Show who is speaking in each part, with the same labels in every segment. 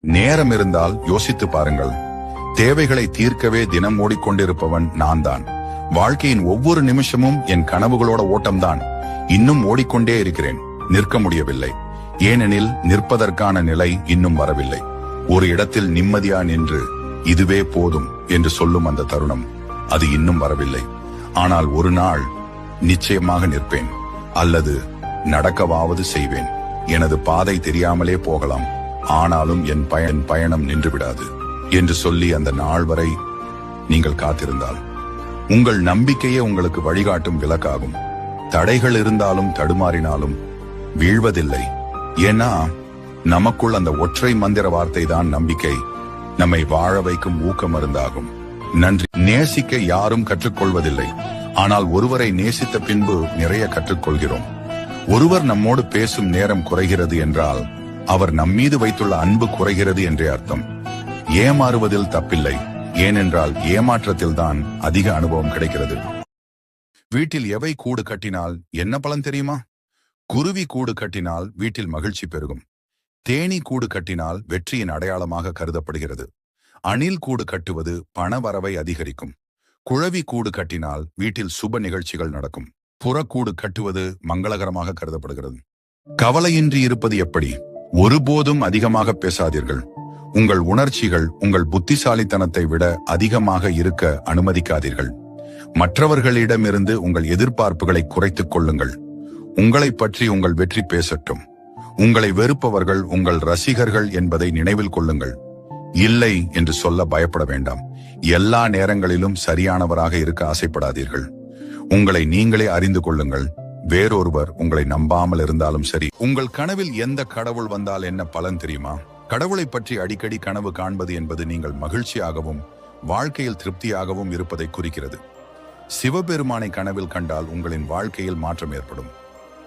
Speaker 1: நேரம் இருந்தால் யோசித்து பாருங்கள். தேவைகளை தீர்க்கவே தினம் ஓடிக்கொண்டிருப்பவன் நான் தான் வாழ்க்கையின் ஒவ்வொரு நிமிஷமும் என் கனவுகளோட ஓட்டம்தான். இன்னும் ஓடிக்கொண்டே இருக்கிறேன். நிற்க முடியவில்லை. ஏனெனில் நிற்பதற்கான நிலை இன்னும் வரவில்லை. ஒரு இடத்தில் நிம்மதியா நின்று இதுவே போதும் என்று சொல்லும் அந்த தருணம். அது இன்னும் வரவில்லை. ஆனால் ஒரு நாள் நிச்சயமாக நிற்பேன். அல்லது நடக்கவாவது செய்வேன். எனது பாதை தெரியாமலே போகலாம். ஆனாலும் என் பயன் பயணம் நின்று விடாது என்று சொல்லி அந்த நாள் வரை நீங்கள் காத்திருந்தால். உங்கள் நம்பிக்கையே உங்களுக்கு வழிகாட்டும் விளக்காகும். தடைகள் இருந்தாலும் தடுமாறினாலும் வீழ்வதில்லை. ஏன்னா நமக்குள் அந்த ஒற்றை மந்திர வார்த்தை தான் நம்பிக்கை. நம்மை வாழ வைக்கும் ஊக்க மருந்தாகும். நன்றி. நேசிக்க யாரும் கற்றுக்கொள்வதில்லை. ஆனால் ஒருவரை நேசித்த பின்பு நிறைய கற்றுக்கொள்கிறோம். ஒருவர் நம்மோடு பேசும் நேரம் குறைகிறது என்றால் அவர் நம்மீது வைத்துள்ள அன்பு குறைகிறது என்றே அர்த்தம். ஏமாறுவதில் தப்பில்லை. ஏனென்றால் ஏமாற்றத்தில் தான் அதிக அனுபவம் கிடைக்கிறது. வீட்டில் எவை கூடு கட்டினால் என்ன பலன் தெரியுமா? குருவி கூடு கட்டினால் வீட்டில் மகிழ்ச்சி பெருகும். தேனீ கூடு கட்டினால் வெற்றியின் அடையாளமாக கருதப்படுகிறது. அணில் கூடு கட்டுவது பணவரவை அதிகரிக்கும். குழவி கூடு கட்டினால் வீட்டில் சுப நிகழ்ச்சிகள் நடக்கும். புறக்கூடு கட்டுவது மங்களகரமாக கருதப்படுகிறது. கவலையின்றி இருப்பது எப்படி? ஒருபோதும் அதிகமாக பேசாதீர்கள். உங்கள் உணர்ச்சிகள் உங்கள் புத்திசாலித்தனத்தை விட அதிகமாக இருக்க அனுமதிக்காதீர்கள். மற்றவர்களிடமிருந்து உங்கள் எதிர்பார்ப்புகளை குறைத்துக் கொள்ளுங்கள். உங்களை பற்றி உங்கள் வெற்றி பேசட்டும். உங்களை வெறுப்பவர்கள் உங்கள் ரசிகர்கள் என்பதை நினைவில் கொள்ளுங்கள். இல்லை என்று சொல்ல பயப்பட வேண்டாம். எல்லா நேரங்களிலும் சரியானவராக இருக்க ஆசைப்படாதீர்கள். உங்களை நீங்களே அறிந்து கொள்ளுங்கள். வேறொருவர் உங்களை நம்பாமல் இருந்தாலும் சரி உங்கள் கனவில் எந்த கடவுள் வந்தால் என்ன பலன் தெரியுமா? கடவுளை பற்றி அடிக்கடி கனவு காண்பது என்பது நீங்கள் மகிழ்ச்சியாகவும் வாழ்க்கையில் திருப்தியாகவும் இருப்பதை குறிக்கிறது. சிவபெருமானை கனவில் கண்டால் உங்களின் வாழ்க்கையில் மாற்றம் ஏற்படும்.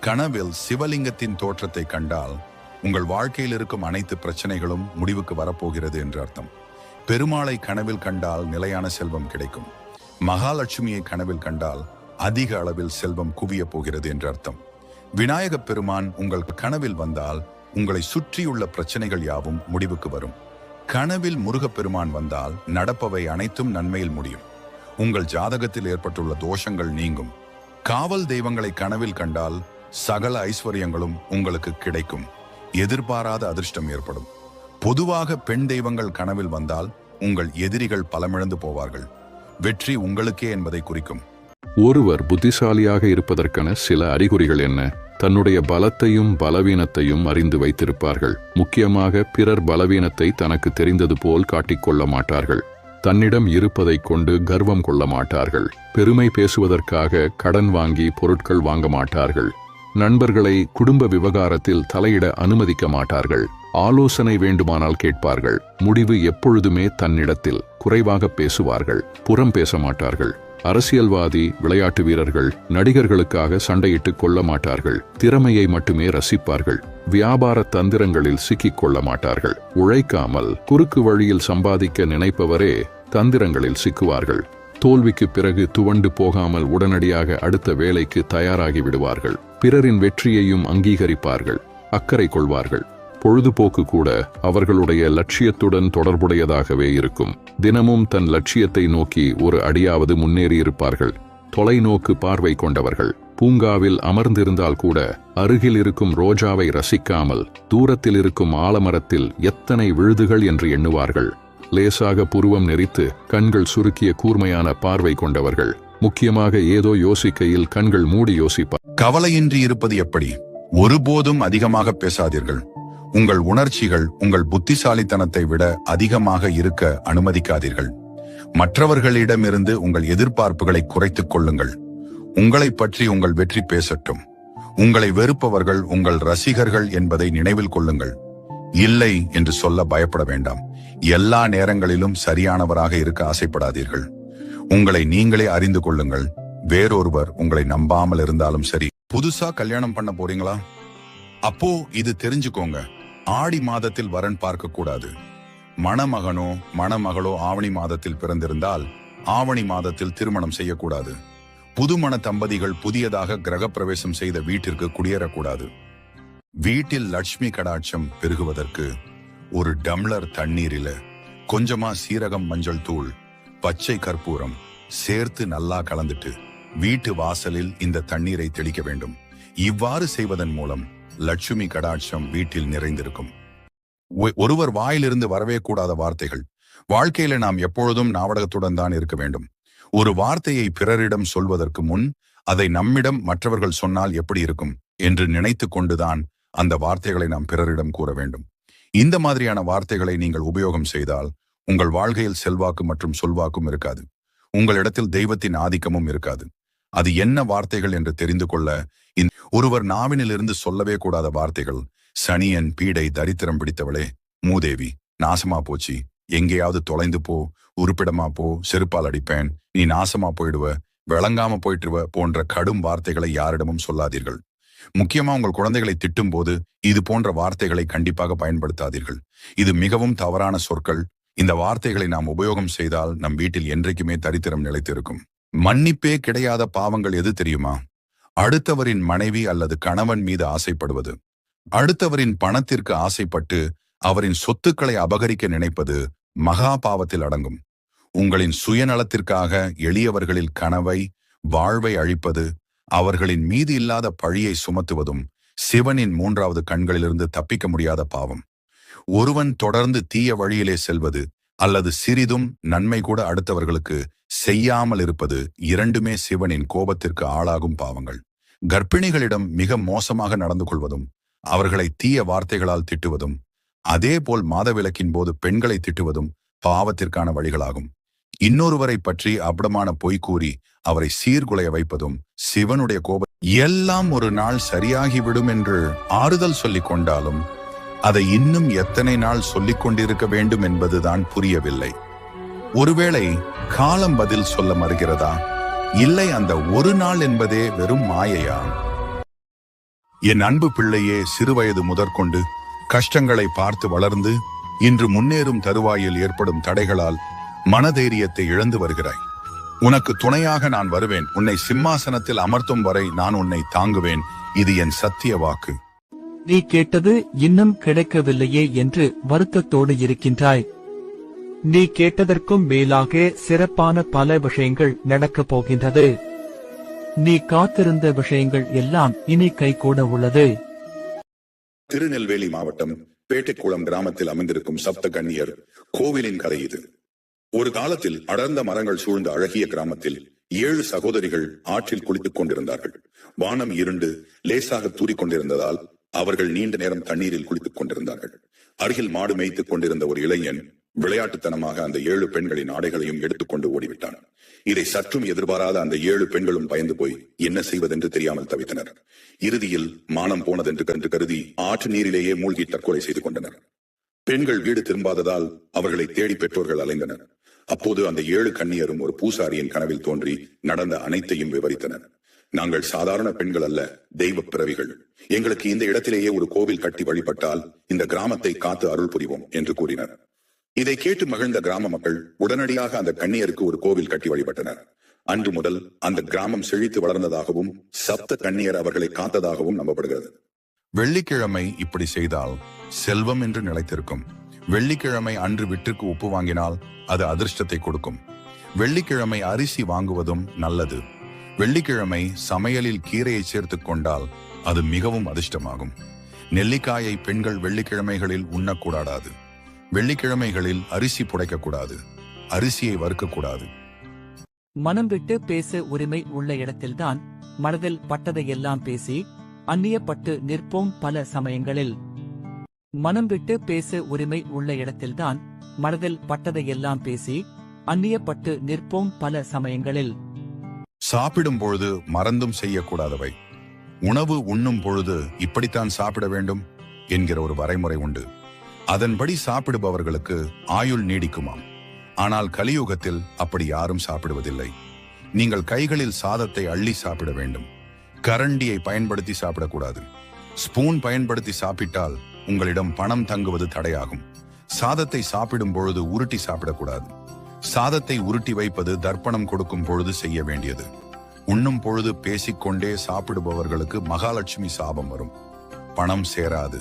Speaker 1: கனவில் சிவலிங்கத்தின் தோற்றத்தை கண்டால் உங்கள் வாழ்க்கையில் இருக்கும் அனைத்து பிரச்சனைகளும் முடிவுக்கு வரப்போகிறது என்று அர்த்தம். பெருமாளை கனவில் கண்டால் நிலையான செல்வம் கிடைக்கும். மகாலட்சுமியை கனவில் கண்டால் அதிக அளவில் செல்வம் குவிய போகிறது என்று அர்த்தம். விநாயகப் பெருமான் உங்கள் கனவில் வந்தால் உங்களை சுற்றியுள்ள பிரச்சனைகள் யாவும் முடிவுக்கு வரும். கனவில் முருகப்பெருமான் வந்தால் நடப்பவை அனைத்தும் நன்மையில் முடியும். உங்கள் ஜாதகத்தில் ஏற்பட்டுள்ள தோஷங்கள் நீங்கும். காவல் தெய்வங்களை கனவில் கண்டால் சகல ஐஸ்வர்யங்களும் உங்களுக்கு கிடைக்கும். எதிர்பாராத அதிர்ஷ்டம் ஏற்படும். பொதுவாக பெண் தெய்வங்கள் கனவில் வந்தால் உங்கள் எதிரிகள் பலமிழந்து போவார்கள். வெற்றி உங்களுக்கே என்பதை குறிக்கும்.
Speaker 2: ஒருவர் புத்திசாலியாக இருப்பதற்கான சில அறிகுறிகள் என்ன? தன்னுடைய பலத்தையும் பலவீனத்தையும் அறிந்து வைத்திருப்பார்கள். முக்கியமாக பிறர் பலவீனத்தை தனக்கு தெரிந்தது போல் காட்டிக்கொள்ள மாட்டார்கள். தன்னிடம் இருப்பதைக் கொண்டு கர்வம் கொள்ள மாட்டார்கள். பெருமை பேசுவதற்காக கடன் வாங்கி பொருட்கள் வாங்க மாட்டார்கள். நண்பர்களை குடும்ப விவகாரத்தில் தலையிட அனுமதிக்க மாட்டார்கள். ஆலோசனை வேண்டுமானால் கேட்பார்கள். முடிவு எப்பொழுதுமே தன்னிடத்தில் குறைவாக பேசுவார்கள். புறம் பேச மாட்டார்கள். அரசியல்வாதி விளையாட்டு வீரர்கள் நடிகர்களுக்காக சண்டையிட்டுக் கொள்ள மாட்டார்கள். திறமையை மட்டுமே ரசிப்பார்கள். வியாபார தந்திரங்களில் சிக்கிக் கொள்ள மாட்டார்கள். உழைக்காமல் குறுக்கு வழியில் சம்பாதிக்க நினைப்பவரே தந்திரங்களில் சிக்குவார்கள். தோல்விக்கு பிறகு துவண்டு போகாமல் உடனடியாக அடுத்த வேலைக்கு தயாராகி விடுவார்கள். பிறரின் வெற்றியையும் அங்கீகரிப்பார்கள். அக்கறை கொள்வார்கள். பொழுதுபோக்கு கூட அவர்களுடைய லட்சியத்துடன் தொடர்புடையதாகவே இருக்கும். தினமும் தன் லட்சியத்தை நோக்கி ஒரு அடியாவது முன்னேறியிருப்பார்கள். தொலைநோக்கு பார்வை கொண்டவர்கள். பூங்காவில் அமர்ந்திருந்தால் கூட அருகில் இருக்கும் ரோஜாவை ரசிக்காமல் தூரத்தில் இருக்கும் ஆலமரத்தில் எத்தனை விழுதுகள் என்று எண்ணுவார்கள். லேசாக புருவம் நெறித்து கண்கள் சுருக்கிய கூர்மையான பார்வை கொண்டவர்கள். முக்கியமாக ஏதோ யோசிக்கையில் கண்கள் மூடி யோசிப்பார்
Speaker 1: கவலையின்றி இருப்பது எப்படி? ஒருபோதும் அதிகமாக பேசாதீர்கள். உங்கள் உணர்ச்சிகள் உங்கள் புத்திசாலித்தனத்தை விட அதிகமாக இருக்க அனுமதிக்காதீர்கள். மற்றவர்களிடமிருந்து உங்கள் எதிர்பார்ப்புகளை குறைத்துக் கொள்ளுங்கள். உங்களை பற்றி உங்கள் வெற்றி பேசட்டும். உங்களை வெறுப்பவர்கள் உங்கள் ரசிகர்கள் என்பதை நினைவில் கொள்ளுங்கள். இல்லை என்று சொல்ல பயப்பட வேண்டாம். எல்லா நேரங்களிலும் சரியானவராக இருக்க ஆசைப்படாதீர்கள். உங்களை நீங்களே அறிந்து கொள்ளுங்கள். வேறொருவர் உங்களை நம்பாமல் இருந்தாலும் சரி. புதுசா கல்யாணம் பண்ண போறீங்களா? அப்போ இது தெரிஞ்சுக்கோங்க. ஆடி மாதத்தில் வரன் பார்க்கக்கூடாது. மணமகனோ மணமகளோ ஆவணி மாதத்தில் பிறந்திருந்தால் ஆவணி மாதத்தில் திருமணம் செய்யக்கூடாது. புதுமண தம்பதிகள் புதியதாக கிரகப்பிரவேசம் செய்த வீட்டிற்கு குடியேறக்கூடாது. வீட்டில் லட்சுமி கடாட்சம் பெருகுவதற்கு ஒரு டம்ளர் தண்ணீரில கொஞ்சமா சீரகம் மஞ்சள் தூள் பச்சை கற்பூரம் சேர்த்து நல்லா கலந்துட்டு வீட்டு வாசலில் இந்த தண்ணீரை தெளிக்க வேண்டும். இவ்வாறு செய்வதன் மூலம் லட்சுமி கடாட்சம் வீட்டில் நிறைந்திருக்கும். ஒருவர் வாயிலிருந்து வரவே கூடாத வார்த்தைகள். வாழ்க்கையில நாம் எப்பொழுதும் நாவடகத்துடன் தான் இருக்க வேண்டும். ஒரு வார்த்தையை பிறரிடம் சொல்வதற்கு முன் அதை நம்மிடம் மற்றவர்கள் சொன்னால் எப்படி இருக்கும் என்று நினைத்து கொண்டுதான் அந்த வார்த்தைகளை நாம் பிறரிடம் கூற வேண்டும். இந்த மாதிரியான வார்த்தைகளை நீங்கள் உபயோகம் செய்தால் உங்கள் வாழ்க்கையில் செல்வாக்கு மற்றும் சொல்வாக்கும் இருக்காது. உங்களிடத்தில் தெய்வத்தின் ஆதிக்கமும் இருக்காது. அது என்ன வார்த்தைகள் என்று தெரிந்து கொள்ள ஒருவர் நாவினிலிருந்து சொல்லவே கூடாத வார்த்தைகள் சனியன் பீடை தரித்திரம் பிடித்தவளே மூதேவி நாசமா போச்சு எங்கேயாவது தொலைந்து போ உருப்பிடமா போ செருப்பால் அடிப்பேன் நீ நாசமா போயிடுவ விளங்காம போயிட்டுருவ போன்ற கடும் வார்த்தைகளை யாரிடமும் சொல்லாதீர்கள். முக்கியமா உங்கள் குழந்தைகளை திட்டும் போது இது போன்ற வார்த்தைகளை கண்டிப்பாக பயன்படுத்தாதீர்கள். இது மிகவும் தவறான சொற்கள். இந்த வார்த்தைகளை நாம் உபயோகம் செய்தால் நம் வீட்டில் என்றைக்குமே தரித்திரம் நிலைத்திருக்கும். மன்னிப்பே கிடையாத பாவங்கள் எது தெரியுமா? அடுத்தவரின் மனைவி அல்லது கணவன் மீது ஆசைப்படுவது. அடுத்தவரின் பணத்திற்கு ஆசைப்பட்டு அவரின் சொத்துக்களை அபகரிக்க நினைப்பது மகா பாவத்தில் அடங்கும். உங்களின் சுயநலத்திற்காக எளியவர்களில் கனவை வாழ்வை அழிப்பது அவர்களின் மீது இல்லாத பழியை சுமத்துவதும் சிவனின் மூன்றாவது கண்களிலிருந்து தப்பிக்க முடியாத பாவம். ஒருவன் தொடர்ந்து தீய வழியிலே செல்வது அல்லது சிறிதும் நன்மை கூட அடுத்தவர்களுக்கு செய்யாமல் இருப்பது இரண்டுமே சிவனின் கோபத்திற்கு ஆளாகும் பாவங்கள். கர்ப்பிணிகளிடம் மிக மோசமாக நடந்து கொள்வதும் அவர்களை தீய வார்த்தைகளால் திட்டுவதும் அதேபோல் மாதவிலக்கின் போது பெண்களை திட்டுவதும் பாவத்திற்கான வழிகளாகும். இன்னொருவரை பற்றி அபடமான பொய் கூறி அவரை சீர்குலைய வைப்பதும் சிவனுடைய கோபம் எல்லாம் ஒரு நாள் சரியாகிவிடும் என்று ஆறுதல் சொல்லிக் கொண்டாலும் அதை இன்னும் எத்தனை நாள் சொல்லிக் கொண்டிருக்க வேண்டும் என்பதுதான் புரியவில்லை. ஒருவேளை காலம் பதில் சொல்ல மறுகிறதா? இல்லை அந்த ஒரு நாள் என்பதே வெறும் மாயையா என் அன்பு பிள்ளையே சிறுவயது முதற்கொண்டு கஷ்டங்களை பார்த்து வளர்ந்து இன்று முன்னேறும் தருவாயில் ஏற்படும் தடைகளால் மனதைரியத்தை இழந்து வருகிறாய். உனக்கு துணையாக நான் வருவேன். உன்னை சிம்மாசனத்தில் அமர்த்தும் வரை நான் உன்னை தாங்குவேன். இது என் சத்திய வாக்கு.
Speaker 3: நீ கேட்டது இன்னும் கிடைக்கவில்லையே என்று வருத்தத்தோடு இருக்கின்றாய். நீ கேட்டதற்கும் மேலாக சிறப்பான பல விஷயங்கள் நடக்கப் போகின்றது. நீ காத்திருந்த விஷயங்கள் எல்லாம் இனி கைகூட உள்ளது.
Speaker 1: திருநெல்வேலி மாவட்டம் பேட்டைக்குளம் கிராமத்தில் அமைந்திருக்கும் சப்த கண்ணியர் கோவிலின் கதை இது. ஒரு காலத்தில் அடர்ந்த மரங்கள் சூழ்ந்த அழகிய கிராமத்தில் ஏழு சகோதரிகள் ஆற்றில் குளித்துக் கொண்டிருந்தார்கள். வானம் இருண்டு லேசாக தூறிக்கொண்டிருந்ததால் அவர்கள் நீண்ட நேரம் தண்ணீரில் குளித்துக் கொண்டிருந்தார்கள். அருகில் மாடு மேய்த்துக் கொண்டிருந்த ஒரு இளைஞன் விளையாட்டுத்தனமாக அந்த ஏழு பெண்களின் ஆடைகளையும் எடுத்துக்கொண்டு ஓடிவிட்டான். இதை சற்றும் எதிர்பாராத அந்த ஏழு பெண்களும் பயந்து போய் என்ன செய்வதென்று தெரியாமல் தவித்தனர். இறுதியில் மானம் போனதென்று கண்டு கருதி ஆற்று நீரிலேயே மூழ்கி தற்கொலை செய்து கொண்டனர். பெண்கள் வீடு திரும்பாததால் அவர்களை தேடி பெற்றோர்கள் அலைந்தனர். அப்போது அந்த ஏழு கண்ணியரும் ஒரு பூசாரியின் கனவில் தோன்றி நடந்த அனைத்தையும் விவரித்தனர். நாங்கள் சாதாரண பெண்கள் அல்ல தெய்வ பிறவிகள். எங்களுக்கு இந்த இடத்திலேயே ஒரு கோவில் கட்டி வழிபட்டால் இந்த கிராமத்தை காத்து அருள் புரிவோம் என்று கூறினர். இதை கேட்டு மகிழ்ந்த கிராம மக்கள் உடனடியாக அந்த கண்ணியருக்கு ஒரு கோவில் கட்டி வழிபட்டனர். அன்று முதல் அந்த கிராமம் செழித்து வளர்ந்ததாகவும் சப்த கண்ணியர் அவர்களை காத்ததாகவும் நம்பப்படுகிறது. வெள்ளிக்கிழமை இப்படி செய்தால் செல்வம் என்று நிலைத்திருக்கும். வெள்ளிக்கிழமை அன்று விட்டிற்கு உப்பு வாங்கினால் அது அதிர்ஷ்டத்தை கொடுக்கும். வெள்ளிக்கிழமை அரிசி வாங்குவதும் நல்லது. வெள்ளிக்கிழமை சமையலில் கீரையை சேர்த்து கொண்டால் அது மிகவும் அதிர்ஷ்டமாகும். நெல்லிக்காயை பெண்கள் வெள்ளிக்கிழமைகளில் உண்ணக்கூடாது வெள்ளிக்கிழமைகளில் அரிசி புடைக்கக்கூடாது. அரிசியை வறுக்கக்கூடாது.
Speaker 3: மனம் விட்டு பேச உரிமை உள்ள இடத்தில்தான் மனதில் பட்டதையெல்லாம் பேசி அந்நியப்பட்டு நிற்போம் பல சமயங்களில். மனம் விட்டு பேச உரிமை உள்ள இடத்தில்தான் மனதில் பட்டதையெல்லாம் பேசி அந்நியப்பட்டு நிற்போம் பல சமயங்களில்.
Speaker 1: சாப்பிடும் பொழுது மறந்தும் செய்யக்கூடாதவை. உணவு உண்ணும் பொழுது இப்படித்தான் சாப்பிட வேண்டும் என்கிற ஒரு வரைமுறை உண்டு. அதன்படி சாப்பிடுபவர்களுக்கு ஆயுள் நீடிக்குமாம். ஆனால் கலியுகத்தில் அப்படி யாரும் சாப்பிடுவதில்லை. நீங்கள் கைகளில் சாதத்தை அள்ளி சாப்பிட வேண்டும். கரண்டியை பயன்படுத்தி சாப்பிடக்கூடாது. ஸ்பூன் பயன்படுத்தி சாப்பிட்டால் உங்களிடம் பணம் தங்குவது தடையாகும். சாதத்தை சாப்பிடும் பொழுது உருட்டி சாப்பிடக்கூடாது. சாதத்தை உருட்டி வைப்பது தர்ப்பணம் கொடுக்கும் பொழுது செய்ய வேண்டியது. உண்ணும் பொழுது பேசிக்கொண்டே சாப்பிடுபவர்களுக்கு மகாலட்சுமி சாபம் வரும். பணம் சேராது.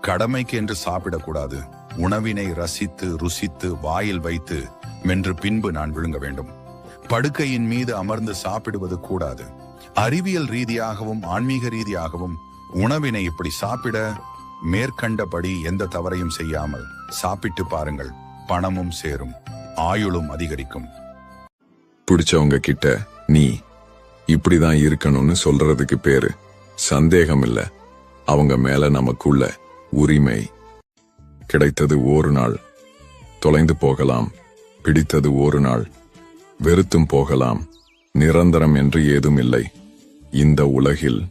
Speaker 1: கடமைக்கு என்று சாப்பிடக்கூடாது. உணவினை ரசித்து ருசித்து வாயில் வைத்து மென்று பின்பு நான் விழுங்க வேண்டும். படுக்கையின் மீது அமர்ந்து சாப்பிடுவது கூடாது. அறிவியல் ரீதியாகவும் ஆன்மீக ரீதியாகவும் உணவினை இப்படி சாப்பிட மேற்கண்டபடி எந்த தவறையும் செய்யாமல் சாப்பிட்டு பாருங்கள். பணமும் சேரும். ஆயுளும் அதிகரிக்கும்.
Speaker 4: பிடிச்சவங்க கிட்ட நீ இப்படிதான் இருக்கணும்னு சொல்றதுக்கு பேரு. சந்தேகம் இல்ல அவங்க மேல நமக்குள்ள உரிமை. கிடைத்தது ஒரு நாள் தொலைந்து போகலாம். பிடித்தது ஒரு நாள் வெறுத்தும் போகலாம். நிரந்தரம் என்று ஏதும் இல்லை இந்த உலகில்